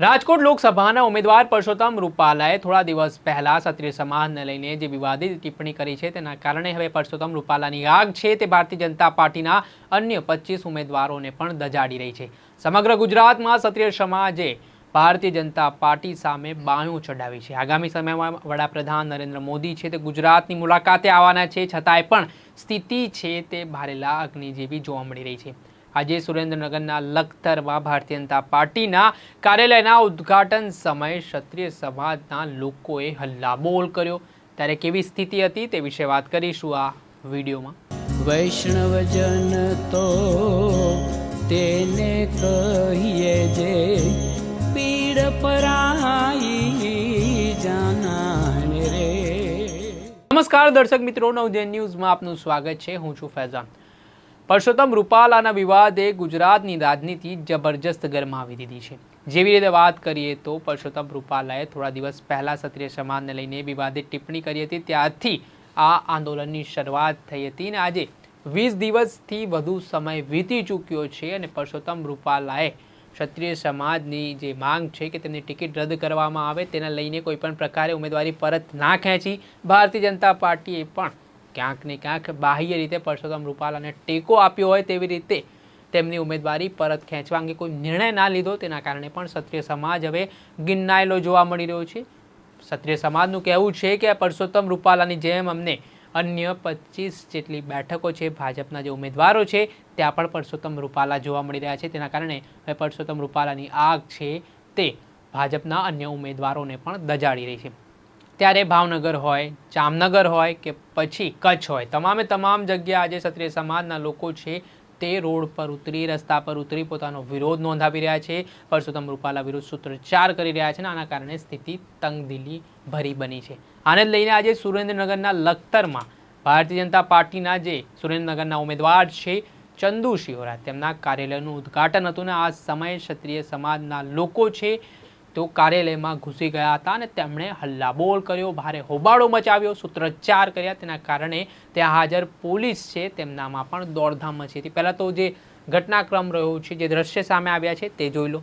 રાજકોટ લોકસભાના ઉમેદવાર પરસોત્તમ રૂપાલાએ થોડા દિવસ પહેલા ક્ષત્રિય સમાજને લઈને જે વિવાદિત ટિપ્પણી કરી છે, તેના કારણે હવે પરસોત્તમ રૂપાલાની આગ છે તે ભારતીય જનતા પાર્ટીના અન્ય પચીસ ઉમેદવારોને પણ દજાડી રહી છે. સમગ્ર ગુજરાતમાં ક્ષત્રિય સમાજે ભારતીય જનતા પાર્ટી સામે બાણું ચડાવી છે. આગામી સમયમાં વડાપ્રધાન નરેન્દ્ર મોદી છે તે ગુજરાતની મુલાકાતે આવવાના છે, છતાંય પણ સ્થિતિ છે તે ભારેલા અગ્નિ જેવી જોવા મળી રહી છે. આજે સુરેન્દ્રનગરના લખતરમાં ભારતીય જનતા પાર્ટીના કાર્યાલયના ઉદ્ઘાટન સમયે ક્ષત્રિય સમાજના લોકોએ હલ્લાબોલ કર્યો. ત્યારે કેવી સ્થિતિ હતી તે વિશે વાત કરીશું આ વિડીયોમાં. વૈષ્ણવજન તો તેને કહીએ જે પીડ પરાઈ જાનાને રે. નમસ્કાર દર્શક મિત્રો નવજન ન્યૂઝમાં આપનું સ્વાગત છે. હું છું ફૈઝાન. પરસોત્તમ રૂપાલાના વિવાદે ગુજરાતની રાજનીતિ જબરજસ્ત ગરમાવી દીધી છે. જેવી રીતે વાત કરીએ તો પરસોત્તમ રૂપાલાએ થોડા દિવસ પહેલાં ક્ષત્રિય સમાજને લઈને વિવાદે ટિપ્પણી કરી હતી. ત્યારથી આ આંદોલનની શરૂઆત થઈ હતી અને આજે વીસ દિવસથી વધુ સમય વીતી ચૂક્યો છે અને પરસોત્તમ રૂપાલાએ ક્ષત્રિય સમાજની જે માંગ છે કે તેમની ટિકિટ રદ કરવામાં આવે, તેને લઈને કોઈપણ પ્રકારે ઉમેદવારી પરત ના ખેંચી. ભારતીય જનતા પાર્ટીએ પણ ક્યાંક ને ક્યાંક બાહ્ય રીતે પરસોત્તમ રૂપાલાને ટેકો આપ્યો હોય તેવી રીતે તેમની ઉમેદવારી પરત ખેંચવા અંગે કોઈ નિર્ણય ના લીધો તેના કારણે પણ ક્ષત્રિય સમાજ હવે ગિન્નાયેલો જોવા મળી રહ્યો છે. ક્ષત્રિય સમાજનું કહેવું છે કે પરસોત્તમ રૂપાલાની જેમ અમને અન્ય પચીસ જેટલી બેઠકો છે, ભાજપના જે ઉમેદવારો છે, ત્યાં પણ પરસોત્તમ રૂપાલા જોવા મળી રહ્યા છે. તેના કારણે હવે પરસોત્તમ રૂપાલાની આગ છે તે ભાજપના અન્ય ઉમેદવારોને પણ દજાડી રહી છે. ત્યારે ભાવનગર હોય, જામનગર હોય કે પછી કચ્છ હોય. તમામે તમામ જગ્યા આજે ક્ષત્રિય સમાજના લોકો છે તે રોડ પર ઉતરી, રસ્તા પર ઉતરી પોતાનો વિરોધ નોંધાવી રહ્યા છે. પરસોત્તમ રૂપાલા વિરુદ્ધ સૂત્રોચ્ચાર કરી રહ્યા છે અને આના કારણે સ્થિતિ તંગદિલી ભરી બની છે. આને લઈને આજે સુરેન્દ્રનગરના લખતરમાં ભારતીય જનતા પાર્ટીના જે સુરેન્દ્રનગરના ઉમેદવાર છે, ચંદુ શિવરા તેમના કાર્યાલયનું ઉદ્ઘાટન હતું ને આ સમયે ક્ષત્રિય સમાજના લોકો છે તેઓ કાર્યાલયમાં ઘૂસી ગયા હતા અને તેમણે હલ્લાબોલ કર્યો, ભારે હોબાળો મચાવ્યો, સૂત્રોચ્ચાર કર્યા. તેના કારણે ત્યાં હાજર પોલીસ છે, તેમનામાં પણ દોડધામ મચી હતી. પહેલાં તો જે ઘટનાક્રમ રહ્યો છે, જે દ્રશ્ય સામે આવ્યા છે, તે જોઈ લો.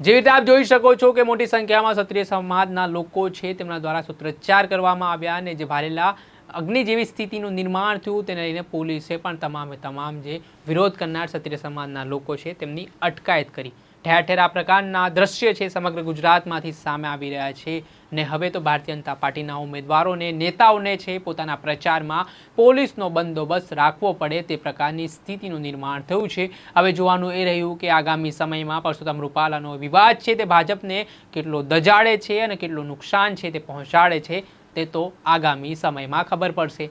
જેવી રીતે આપ જોઈ શકો છો કે મોટી સંખ્યામાં ક્ષત્રિય સમાજના લોકો છે, તેમના દ્વારા સૂત્રોચ્ચાર કરવામાં આવ્યા અને જે ભારેલા અગ્નિ જેવી સ્થિતિનું નિર્માણ થયું, તેને લઈને પોલીસે પણ તમામે તમામ જે વિરોધ કરનાર ક્ષત્રિય સમાજના લોકો છે, તેમની અટકાયત કરી. ઠેર ઠેર આ પ્રકારના દ્રશ્ય છે સમગ્ર ગુજરાતમાંથી સામે આવી રહ્યા છે ને હવે તો ભારતીય જનતા પાર્ટીના ઉમેદવારોને, નેતાઓને છે પોતાના પ્રચારમાં પોલીસનો બંદોબસ્ત રાખવો પડે તે પ્રકારની સ્થિતિનું નિર્માણ થયું છે. હવે જોવાનું એ રહ્યું કે આગામી સમયમાં પરસોત્તમ રૂપાલાનો વિવાદ છે તે ભાજપને કેટલો દજાડે છે અને કેટલું નુકસાન છે તે પહોંચાડે છે તે તો આગામી સમયમાં ખબર પડશે.